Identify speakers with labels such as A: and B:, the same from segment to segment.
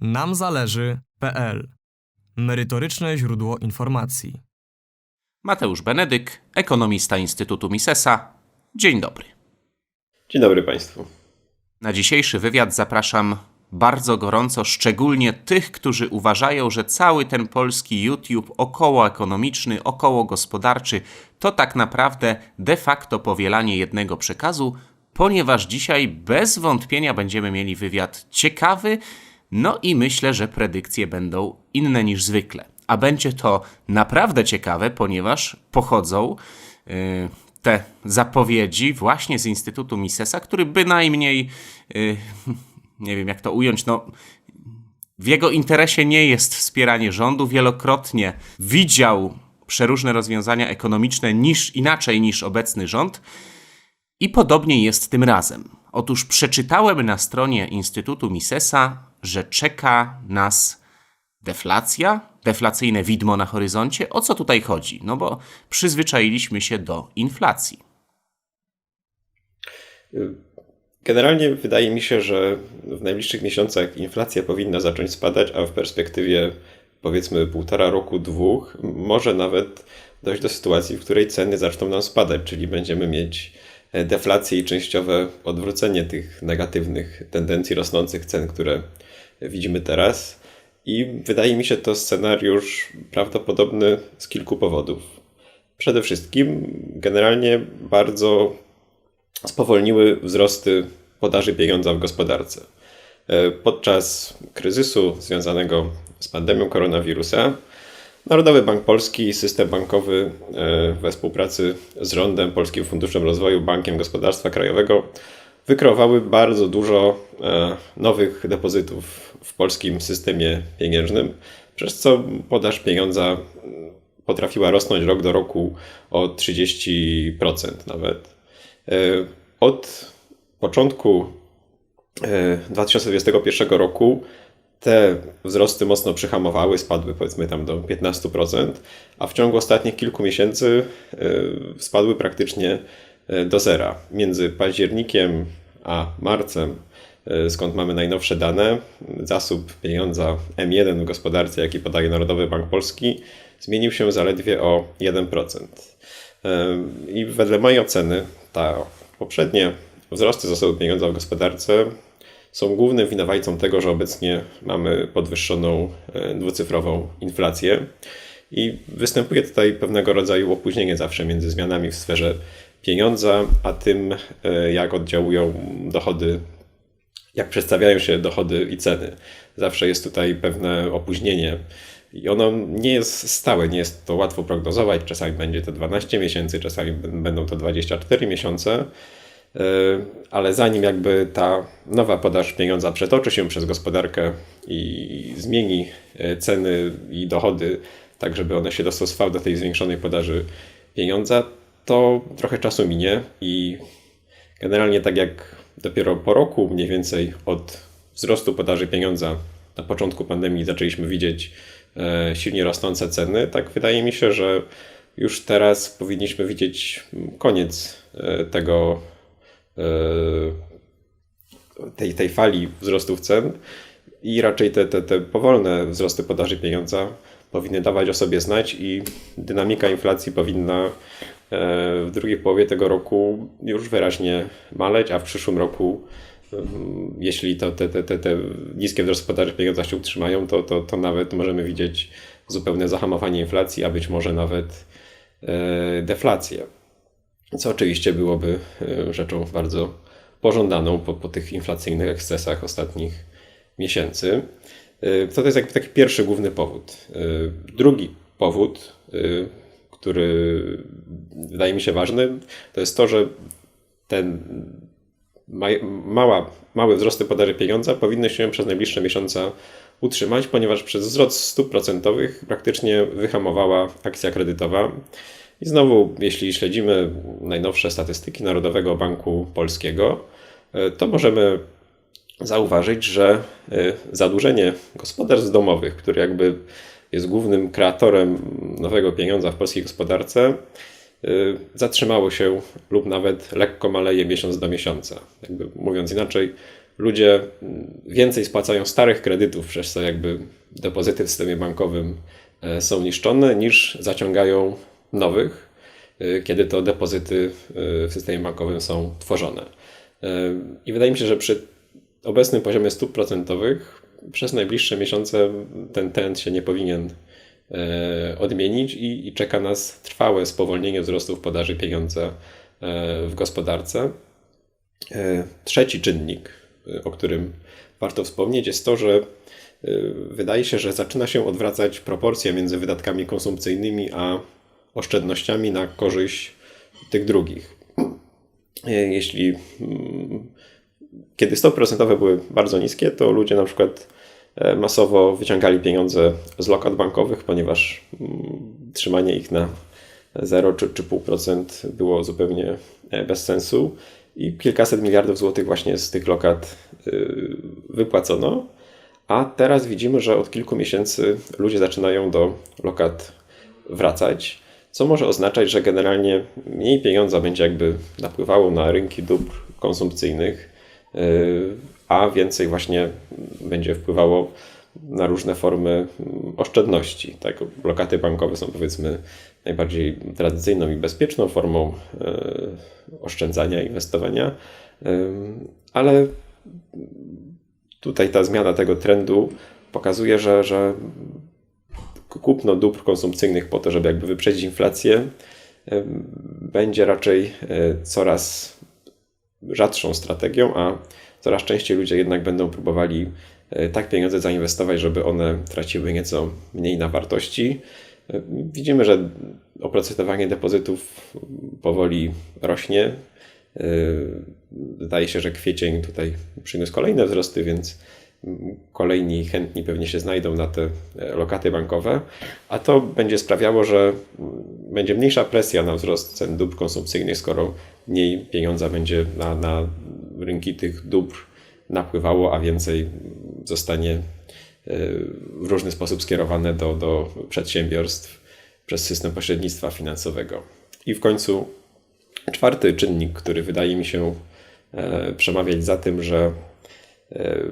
A: namzależy.pl Merytoryczne źródło informacji.
B: Mateusz Benedyk, ekonomista Instytutu Misesa. Dzień dobry.
C: Dzień dobry Państwu.
B: Na dzisiejszy wywiad zapraszam bardzo gorąco, szczególnie tych, którzy uważają, że cały ten polski YouTube okołoekonomiczny, około gospodarczy to tak naprawdę de facto powielanie jednego przekazu, ponieważ dzisiaj bez wątpienia będziemy mieli wywiad ciekawy, no i myślę, że predykcje będą inne niż zwykle. A będzie to naprawdę ciekawe, ponieważ pochodzą yy, te zapowiedzi właśnie z Instytutu Misesa, który bynajmniej, yy, nie wiem jak to ująć, no w jego interesie nie jest wspieranie rządu. Wielokrotnie widział przeróżne rozwiązania ekonomiczne niż inaczej niż obecny rząd. I podobnie jest tym razem. Otóż przeczytałem na stronie Instytutu Misesa, że czeka nas deflacja, deflacyjne widmo na horyzoncie. O co tutaj chodzi? No bo przyzwyczailiśmy się do inflacji.
C: Generalnie wydaje mi się, że w najbliższych miesiącach inflacja powinna zacząć spadać, a w perspektywie powiedzmy półtora roku, dwóch, może nawet dojść do sytuacji, w której ceny zaczną nam spadać, czyli będziemy mieć deflację i częściowe odwrócenie tych negatywnych tendencji rosnących cen, które widzimy teraz. I wydaje mi się to scenariusz prawdopodobny z kilku powodów. Przede wszystkim, generalnie bardzo spowolniły wzrosty podaży pieniądza w gospodarce. Podczas kryzysu związanego z pandemią koronawirusa, Narodowy Bank Polski i system bankowy we współpracy z rządem, Polskim Funduszem Rozwoju, Bankiem Gospodarstwa Krajowego wykreowały bardzo dużo nowych depozytów w polskim systemie pieniężnym, przez co podaż pieniądza potrafiła rosnąć rok do roku o 30% nawet. Od początku 2021 roku te wzrosty mocno przyhamowały, spadły powiedzmy tam do 15%, a w ciągu ostatnich kilku miesięcy spadły praktycznie do zera. Między październikiem a marcem, skąd mamy najnowsze dane, zasób pieniądza M1 w gospodarce, jaki podaje Narodowy Bank Polski, zmienił się zaledwie o 1%. I wedle mojej oceny, ta poprzednie wzrosty zasobu pieniądza w gospodarce są głównym winowajcą tego, że obecnie mamy podwyższoną dwucyfrową inflację. I występuje tutaj pewnego rodzaju opóźnienie zawsze między zmianami w sferze pieniądza, a tym, jak oddziałują dochody, jak przedstawiają się dochody i ceny. Zawsze jest tutaj pewne opóźnienie. I ono nie jest stałe, nie jest to łatwo prognozować. Czasami będzie to 12 miesięcy, czasami będą to 24 miesiące, ale zanim jakby ta nowa podaż pieniądza przetoczy się przez gospodarkę i zmieni ceny i dochody, tak żeby one się dostosowały do tej zwiększonej podaży pieniądza, to trochę czasu minie i generalnie tak jak dopiero po roku mniej więcej od wzrostu podaży pieniądza na początku pandemii zaczęliśmy widzieć silnie rosnące ceny, tak wydaje mi się, że już teraz powinniśmy widzieć koniec tego, tej, tej fali wzrostów cen i raczej te, te, te powolne wzrosty podaży pieniądza powinny dawać o sobie znać i dynamika inflacji powinna w drugiej połowie tego roku już wyraźnie maleć, a w przyszłym roku, jeśli to te, te, te, te niskie wzrosty podaży pieniądza się utrzymają, to, to, to nawet możemy widzieć zupełne zahamowanie inflacji, a być może nawet deflację. Co oczywiście byłoby rzeczą bardzo pożądaną po, po tych inflacyjnych ekscesach ostatnich miesięcy. To jest jakby taki pierwszy główny powód. Drugi powód, który wydaje mi się ważny, to jest to, że ten mała, małe wzrosty podaży pieniądza powinny się przez najbliższe miesiące utrzymać, ponieważ przez wzrost stóp procentowych praktycznie wyhamowała akcja kredytowa. I znowu, jeśli śledzimy najnowsze statystyki Narodowego Banku Polskiego, to możemy zauważyć, że zadłużenie gospodarstw domowych, które jakby jest głównym kreatorem nowego pieniądza w polskiej gospodarce, zatrzymało się lub nawet lekko maleje miesiąc do miesiąca. Jakby mówiąc inaczej, ludzie więcej spłacają starych kredytów, przez co jakby depozyty w systemie bankowym e, są niszczone, niż zaciągają nowych, e, kiedy to depozyty w systemie bankowym są tworzone. I wydaje mi się, że przy obecnym poziomie stóp procentowych przez najbliższe miesiące ten trend się nie powinien odmienić i, i czeka nas trwałe spowolnienie wzrostów podaży pieniądza w gospodarce. Trzeci czynnik, o którym warto wspomnieć, jest to, że wydaje się, że zaczyna się odwracać proporcja między wydatkami konsumpcyjnymi a oszczędnościami na korzyść tych drugich. Jeśli mm, kiedy stopy procentowe były bardzo niskie, to ludzie na przykład masowo wyciągali pieniądze z lokat bankowych, ponieważ mm, trzymanie ich na 0 czy, czy 0,5% było zupełnie bez sensu i kilkaset miliardów złotych właśnie z tych lokat y, wypłacono. A teraz widzimy, że od kilku miesięcy ludzie zaczynają do lokat wracać, co może oznaczać, że generalnie mniej pieniądza będzie jakby napływało na rynki dóbr konsumpcyjnych, y, a więcej właśnie będzie wpływało na różne formy oszczędności. Tak, lokaty bankowe są powiedzmy najbardziej tradycyjną i bezpieczną formą e, oszczędzania, inwestowania, ale tutaj ta zmiana tego trendu pokazuje, że, że kupno dóbr konsumpcyjnych po to, żeby jakby wyprzedzić inflację, będzie raczej e, coraz rzadszą strategią, a coraz częściej ludzie jednak będą próbowali e, tak pieniądze zainwestować, żeby one traciły nieco mniej na wartości. E, widzimy, że oprocentowanie depozytów powoli rośnie. Zdaje się, że kwiecień tutaj przyniósł kolejne wzrosty, więc kolejni chętni pewnie się znajdą na te lokaty bankowe, a to będzie sprawiało, że będzie mniejsza presja na wzrost cen dóbr konsumpcyjnych, skoro mniej pieniądza będzie na, na rynki tych dóbr napływało, a więcej zostanie e, w różny sposób skierowane do, do przedsiębiorstw przez system pośrednictwa finansowego. I w końcu czwarty czynnik, który wydaje mi się e, przemawiać za tym, że e,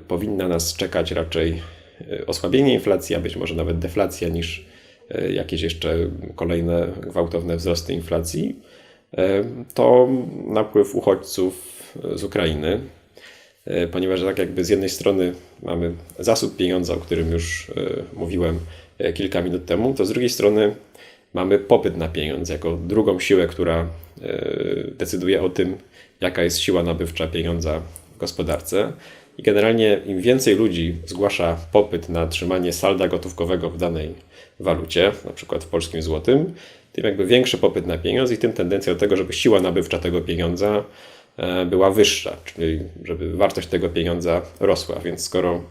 C: powinna nas czekać raczej osłabienie inflacji, a być może nawet deflacja, niż jakieś jeszcze kolejne gwałtowne wzrosty inflacji, to napływ uchodźców z Ukrainy, e, ponieważ tak jakby z jednej strony mamy zasób pieniądza, o którym już e, mówiłem e, kilka minut temu, to z drugiej strony mamy popyt na pieniądz jako drugą siłę, która decyduje o tym, jaka jest siła nabywcza pieniądza w gospodarce. I generalnie im więcej ludzi zgłasza popyt na trzymanie salda gotówkowego w danej walucie, na przykład w polskim złotym, tym jakby większy popyt na pieniądz i tym tendencja do tego, żeby siła nabywcza tego pieniądza E, była wyższa, czyli żeby wartość tego pieniądza rosła. Więc skoro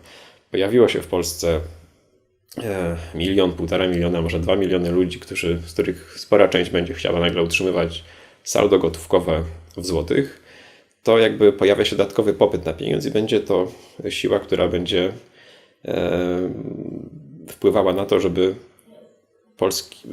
C: pojawiło się w Polsce e, milion, półtora miliona, może dwa miliony ludzi, którzy, z których spora część będzie chciała nagle utrzymywać saldo gotówkowe w złotych, to jakby pojawia się dodatkowy popyt na pieniądz i będzie to siła, która będzie wpływała na to, żeby polski,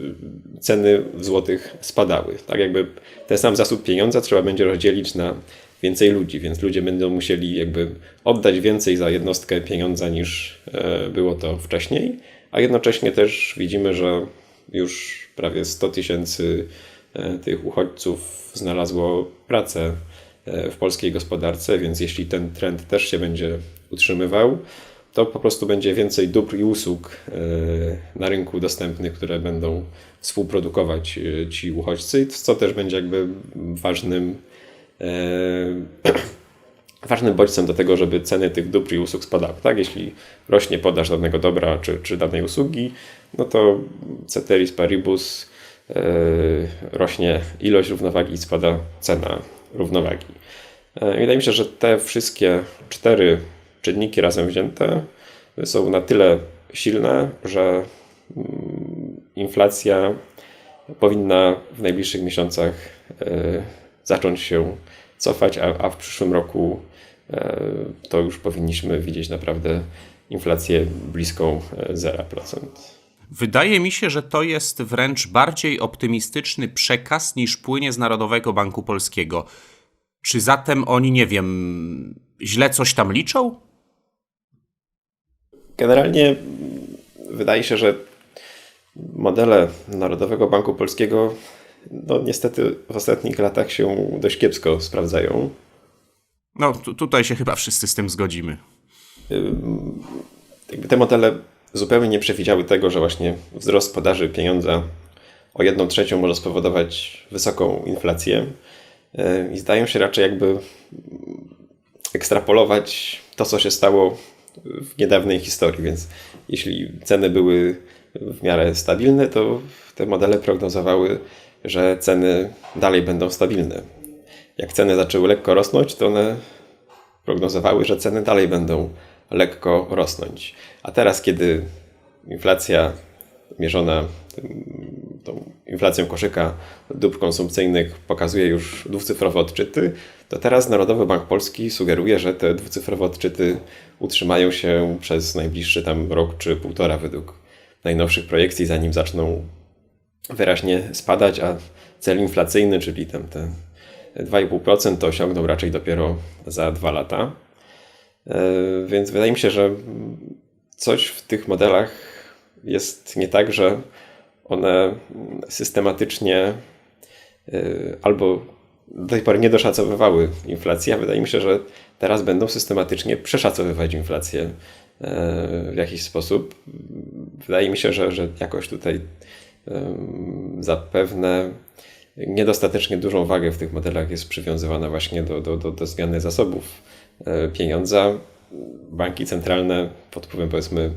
C: ceny w złotych spadały. Tak jakby ten sam zasób pieniądza trzeba będzie rozdzielić na więcej ludzi, więc ludzie będą musieli jakby oddać więcej za jednostkę pieniądza niż e, było to wcześniej, a jednocześnie też widzimy, że już prawie 100 tysięcy e, tych uchodźców znalazło pracę w polskiej gospodarce, więc jeśli ten trend też się będzie utrzymywał, to po prostu będzie więcej dóbr i usług e, na rynku dostępnych, które będą współprodukować e, ci uchodźcy, co też będzie jakby ważnym e, ważnym bodźcem do tego, żeby ceny tych dóbr i usług spadały. Tak? Jeśli rośnie podaż danego dobra czy, czy danej usługi, no to ceteris paribus rośnie ilość równowagi i spada cena równowagi. Wydaje mi się, że te wszystkie cztery czynniki razem wzięte są na tyle silne, że mm, inflacja powinna w najbliższych miesiącach e, zacząć się cofać, a, a w przyszłym roku e, to już powinniśmy widzieć naprawdę inflację bliską 0%.
B: Wydaje mi się, że to jest wręcz bardziej optymistyczny przekaz niż płynie z Narodowego Banku Polskiego. Czy zatem oni, nie wiem, źle coś tam liczą?
C: Generalnie wydaje się, że modele Narodowego Banku Polskiego no niestety w ostatnich latach się dość kiepsko sprawdzają.
B: No, tu, tutaj się chyba wszyscy z tym zgodzimy.
C: Te modele zupełnie nie przewidziały tego, że właśnie wzrost podaży pieniądza o jedną trzecią może spowodować wysoką inflację. Yy, I zdają się raczej jakby ekstrapolować to, co się stało w niedawnej historii. Więc jeśli ceny były w miarę stabilne, to te modele prognozowały, że ceny dalej będą stabilne. Jak ceny zaczęły lekko rosnąć, to one prognozowały, że ceny dalej będą lekko rosnąć. A teraz, kiedy inflacja mierzona tą inflacją koszyka dóbr konsumpcyjnych pokazuje już dwucyfrowe odczyty, to teraz Narodowy Bank Polski sugeruje, że te dwucyfrowe odczyty utrzymają się przez najbliższy tam rok czy półtora według najnowszych projekcji, zanim zaczną wyraźnie spadać, a cel inflacyjny, czyli tam te 2,5% to osiągną raczej dopiero za dwa lata. E, więc wydaje mi się, że coś w tych modelach jest nie tak, że one systematycznie e, albo do tej pory nie doszacowywały inflacji, a wydaje mi się, że teraz będą systematycznie przeszacowywać inflację e, w jakiś sposób. Wydaje mi się, że, że jakoś tutaj zapewne niedostatecznie dużą wagę w tych modelach jest przywiązywana właśnie do, do, do, do zmiany zasobów pieniądza. Banki centralne pod wpływem powiedzmy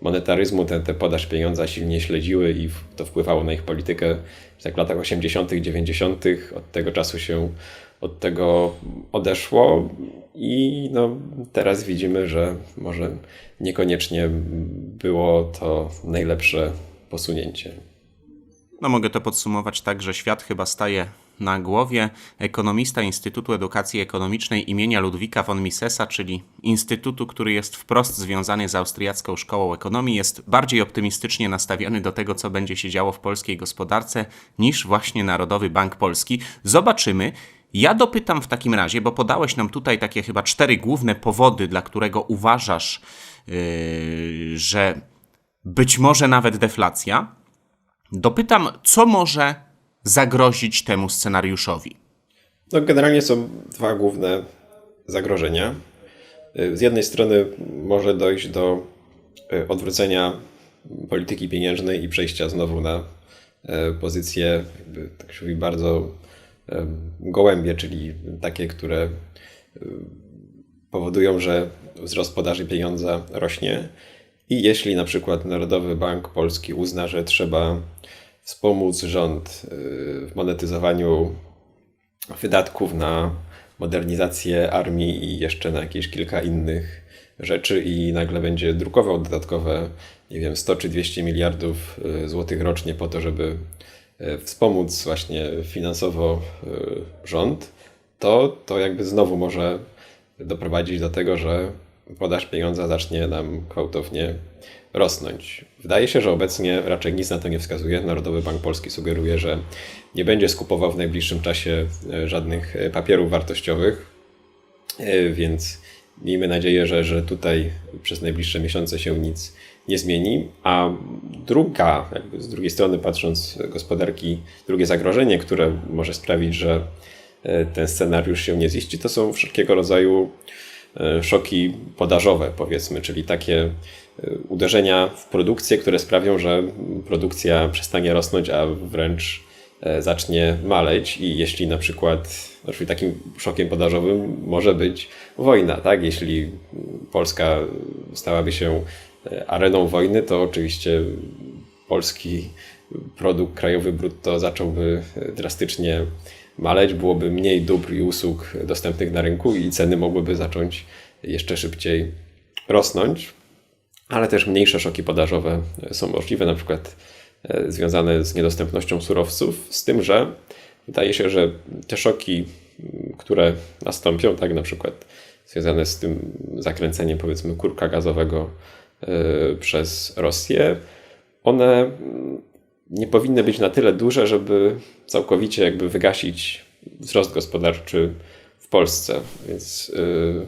C: monetaryzmu tę te, te podaż pieniądza silnie śledziły i to wpływało na ich politykę tak w latach 80., 90. Od tego czasu się od tego odeszło i no, teraz widzimy, że może niekoniecznie było to najlepsze posunięcie.
B: No mogę to podsumować tak, że świat chyba staje na głowie. Ekonomista Instytutu Edukacji Ekonomicznej imienia Ludwika von Misesa, czyli instytutu, który jest wprost związany z austriacką szkołą ekonomii, jest bardziej optymistycznie nastawiony do tego, co będzie się działo w polskiej gospodarce, niż właśnie Narodowy Bank Polski. Zobaczymy. Ja dopytam w takim razie, bo podałeś nam tutaj takie chyba cztery główne powody, dla którego uważasz, yy, że być może nawet deflacja. Dopytam, co może zagrozić temu scenariuszowi?
C: No, generalnie są dwa główne zagrożenia. Z jednej strony może dojść do e, odwrócenia polityki pieniężnej i przejścia znowu na e, pozycje, jakby, tak się mówi, bardzo gołębie, czyli takie, które powodują, że wzrost podaży pieniądza rośnie. I jeśli na przykład Narodowy Bank Polski uzna, że trzeba wspomóc rząd y, w monetyzowaniu wydatków na modernizację armii i jeszcze na jakieś kilka innych rzeczy i nagle będzie drukował dodatkowe, nie wiem, 100 czy 200 miliardów y, złotych rocznie po to, żeby y, wspomóc właśnie finansowo rząd, to, to jakby znowu może doprowadzić do tego, że podaż pieniądza zacznie nam gwałtownie rosnąć. Wydaje się, że obecnie raczej nic na to nie wskazuje. Narodowy Bank Polski sugeruje, że nie będzie skupował w najbliższym czasie e, żadnych e, papierów wartościowych, e, więc miejmy nadzieję, że, że tutaj przez najbliższe miesiące się nic nie zmieni. A druga, z drugiej strony patrząc gospodarki, drugie zagrożenie, które może sprawić, że ten scenariusz się nie ziści, to są wszelkiego rodzaju szoki podażowe, powiedzmy, czyli takie uderzenia w produkcję, które sprawią, że produkcja przestanie rosnąć, a wręcz e, zacznie maleć i jeśli na przykład, znaczy takim szokiem podażowym może być wojna, tak? Jeśli Polska stałaby się e, areną wojny, to oczywiście polski produkt krajowy brutto zacząłby e, drastycznie maleć, byłoby mniej dóbr i usług dostępnych na rynku i ceny mogłyby zacząć jeszcze szybciej rosnąć. Ale też mniejsze szoki podażowe są możliwe, na przykład e, związane z niedostępnością surowców, z tym, że wydaje się, że te szoki, które nastąpią, tak na przykład związane z tym zakręceniem powiedzmy kurka gazowego e, przez Rosję, one nie powinny być na tyle duże, żeby całkowicie jakby wygasić wzrost gospodarczy w Polsce. Więc yy,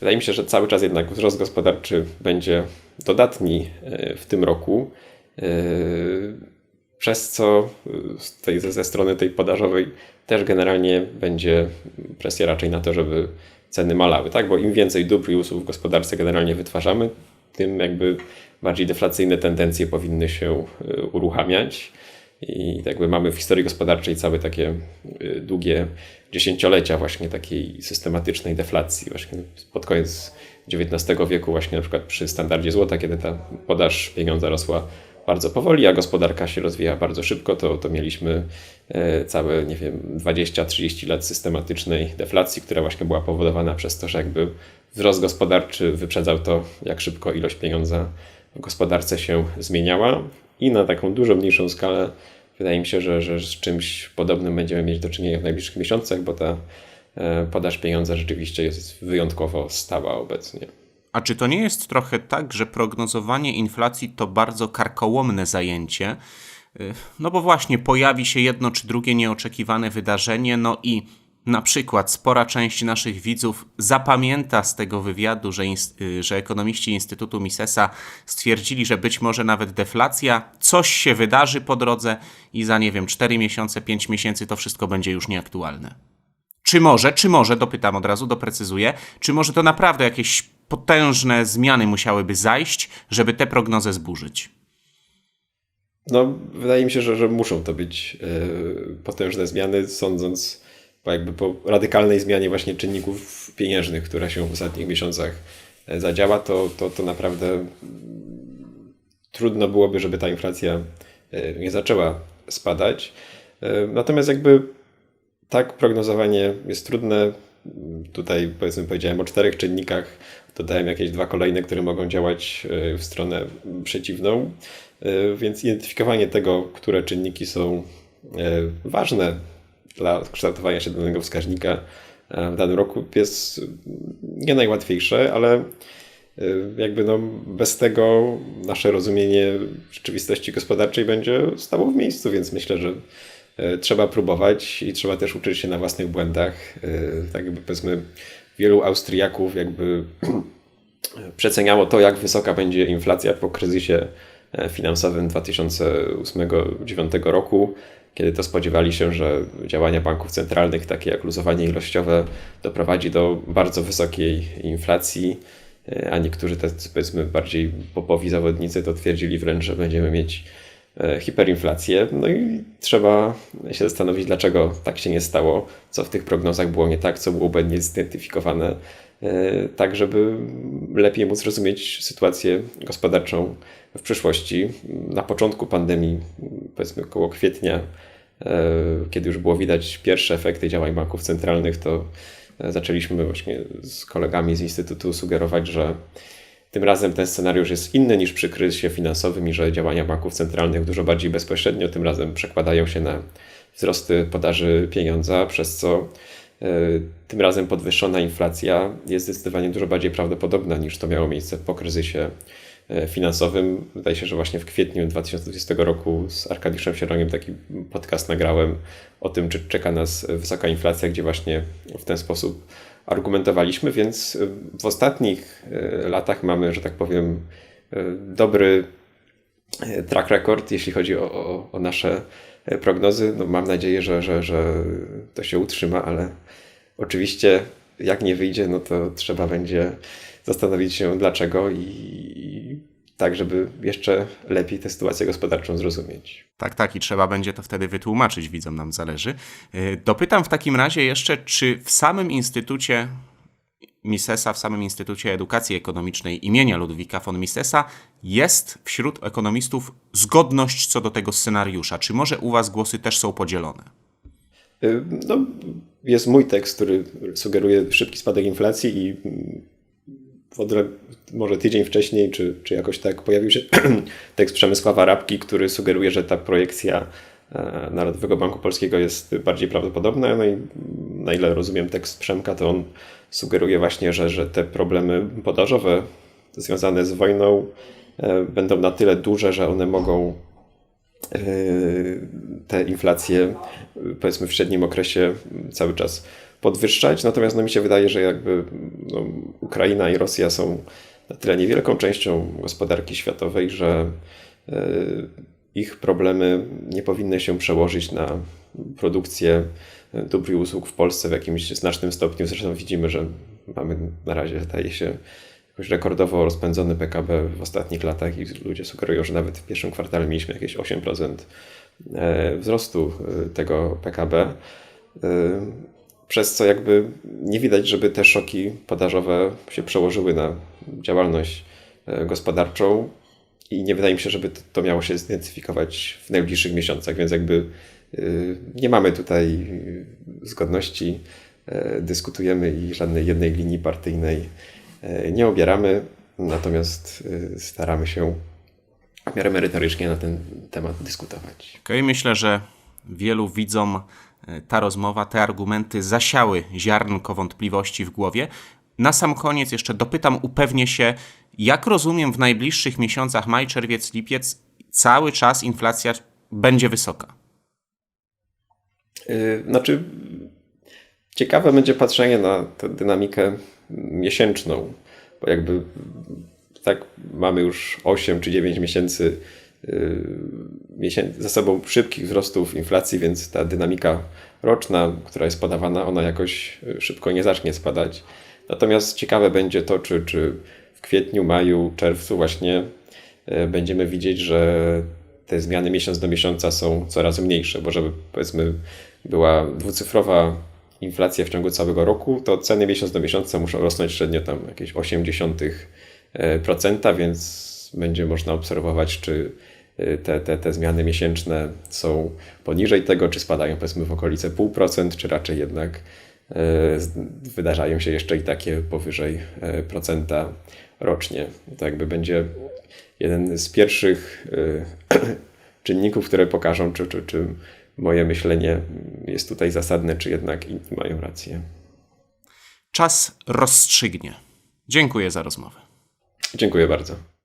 C: wydaje mi się, że cały czas jednak wzrost gospodarczy będzie dodatni w tym roku, przez co z tej, ze strony tej podażowej też generalnie będzie presja raczej na to, żeby ceny malały, tak? Bo im więcej dóbr i usług w gospodarce generalnie wytwarzamy, tym jakby bardziej deflacyjne tendencje powinny się y, uruchamiać. I jakby mamy w historii gospodarczej całe takie y, długie dziesięciolecia właśnie takiej systematycznej deflacji. Właśnie pod koniec XIX wieku właśnie na przykład przy standardzie złota, kiedy ta podaż pieniądza rosła bardzo powoli, a gospodarka się rozwija bardzo szybko, to, to mieliśmy e, całe, nie wiem, 20-30 lat systematycznej deflacji, która właśnie była powodowana przez to, że jakby wzrost gospodarczy wyprzedzał to, jak szybko ilość pieniądza w gospodarce się zmieniała i na taką dużo mniejszą skalę wydaje mi się, że, że z czymś podobnym będziemy mieć do czynienia w najbliższych miesiącach, bo ta e, podaż pieniądza rzeczywiście jest wyjątkowo stała obecnie.
B: A czy to nie jest trochę tak, że prognozowanie inflacji to bardzo karkołomne zajęcie? Y, no bo właśnie pojawi się jedno czy drugie nieoczekiwane wydarzenie, no i na przykład spora część naszych widzów zapamięta z tego wywiadu, że, y, że ekonomiści Instytutu Misesa stwierdzili, że być może nawet deflacja, coś się wydarzy po drodze i za nie wiem 4 miesiące, 5 miesięcy to wszystko będzie już nieaktualne. Czy może, czy może, dopytam od razu, doprecyzuję, czy może to naprawdę jakieś potężne zmiany musiałyby zajść, żeby tę prognozę zburzyć?
C: No, wydaje mi się, że, że muszą to być yy, potężne zmiany, sądząc po jakby po radykalnej zmianie właśnie czynników pieniężnych, która się w ostatnich miesiącach e, zadziała, to, to, to naprawdę trudno byłoby, żeby ta inflacja e, nie zaczęła spadać. Natomiast jakby tak, prognozowanie jest trudne. Tutaj powiedzmy powiedziałem o czterech czynnikach, dodałem jakieś dwa kolejne, które mogą działać e, w stronę przeciwną. E, więc identyfikowanie tego, które czynniki są e, ważne dla kształtowania się danego wskaźnika w danym roku jest nie najłatwiejsze, ale jakby no bez tego nasze rozumienie rzeczywistości gospodarczej będzie stało w miejscu, więc myślę, że E, trzeba próbować i trzeba też uczyć się na własnych błędach. E, tak jakby powiedzmy, wielu Austriaków jakby przeceniało to, jak wysoka będzie inflacja po kryzysie e, finansowym 2008-2009 roku, kiedy to spodziewali się, że działania banków centralnych, takie jak luzowanie ilościowe, doprowadzi do bardzo wysokiej inflacji, a niektórzy, te, powiedzmy, bardziej popowi zawodnicy to twierdzili wręcz, że będziemy mieć E, hiperinflację. No i trzeba się zastanowić, dlaczego tak się nie stało, co w tych prognozach było nie tak, co było błędnie zidentyfikowane, e, tak żeby lepiej móc rozumieć sytuację gospodarczą w przyszłości. Na początku pandemii, powiedzmy około kwietnia, e, kiedy już było widać pierwsze efekty działań banków centralnych, to zaczęliśmy właśnie z kolegami z Instytutu sugerować, że tym razem ten scenariusz jest inny niż przy kryzysie finansowym i że działania banków centralnych dużo bardziej bezpośrednio tym razem przekładają się na wzrosty podaży pieniądza, przez co tym razem podwyższona inflacja jest zdecydowanie dużo bardziej prawdopodobna niż to miało miejsce po kryzysie e, finansowym. Wydaje się, że właśnie w kwietniu 2020 roku z Arkadiuszem Sieroniem taki podcast nagrałem o tym, czy czeka nas wysoka inflacja, gdzie właśnie w ten sposób argumentowaliśmy, więc y, w ostatnich latach mamy, że tak powiem, dobry track record, jeśli chodzi o, o, o nasze prognozy. No mam nadzieję, że, że, że to się utrzyma, ale oczywiście jak nie wyjdzie, no to trzeba będzie zastanowić się dlaczego i tak, żeby jeszcze lepiej tę sytuację gospodarczą zrozumieć.
B: Tak, tak, i trzeba będzie to wtedy wytłumaczyć, widzom nam zależy. Y, dopytam w takim razie jeszcze, czy w samym Instytucie Misesa, w samym Instytucie Edukacji Ekonomicznej imienia Ludwika von Misesa jest wśród ekonomistów zgodność co do tego scenariusza. Czy może u Was głosy też są podzielone?
C: Y, no, jest mój tekst, który sugeruje szybki spadek inflacji i może tydzień wcześniej, czy, czy jakoś tak, pojawił się tekst Przemysława Rabki, który sugeruje, że ta projekcja Narodowego Banku Polskiego jest bardziej prawdopodobna. No i na ile rozumiem tekst Przemka, to on sugeruje właśnie, że, że te problemy podażowe związane z wojną e, będą na tyle duże, że one mogą e, te inflacje powiedzmy w średnim okresie cały czas podwyższać, natomiast no, mi się wydaje, że jakby no, Ukraina i Rosja są na tyle niewielką częścią gospodarki światowej, że e, ich problemy nie powinny się przełożyć na produkcję dóbr i usług w Polsce w jakimś znacznym stopniu. Zresztą widzimy, że mamy na razie, zdaje się, jakoś rekordowo rozpędzony PKB w ostatnich latach i ludzie sugerują, że nawet w pierwszym kwartale mieliśmy jakieś 8% e, wzrostu e, tego PKB. Przez co jakby nie widać, żeby te szoki podażowe się przełożyły na działalność gospodarczą i nie wydaje mi się, żeby to miało się zidentyfikować w najbliższych miesiącach, więc jakby y, nie mamy tutaj zgodności, y, dyskutujemy i żadnej jednej linii partyjnej y, nie obieramy, natomiast staramy się w miarę merytorycznie na ten temat dyskutować.
B: Okay, myślę, że wielu widzom ta rozmowa, te argumenty zasiały ziarnko wątpliwości w głowie. Na sam koniec jeszcze dopytam, upewnię się, jak rozumiem, w najbliższych miesiącach maj, czerwiec, lipiec cały czas inflacja będzie wysoka.
C: Yy, znaczy, ciekawe będzie patrzenie na tę dynamikę miesięczną, bo jakby tak mamy już 8 czy 9 miesięcy yy, za sobą szybkich wzrostów inflacji, więc ta dynamika roczna, która jest podawana, ona jakoś szybko nie zacznie spadać. Natomiast ciekawe będzie to, czy, czy w kwietniu, maju, czerwcu właśnie e, będziemy widzieć, że te zmiany miesiąc do miesiąca są coraz mniejsze, bo żeby powiedzmy była dwucyfrowa inflacja w ciągu całego roku, to ceny miesiąc do miesiąca muszą rosnąć średnio tam jakieś 0,8%, więc będzie można obserwować, czy e, te, te, te zmiany miesięczne są poniżej tego, czy spadają powiedzmy w okolice 0,5%, czy raczej jednak e, wydarzają się jeszcze i takie powyżej procenta rocznie. To jakby będzie jeden z pierwszych y, czynników, które pokażą, czy, czy, czy moje myślenie jest tutaj zasadne, czy jednak inni mają rację.
B: Czas rozstrzygnie. Dziękuję za rozmowę.
C: Dziękuję bardzo.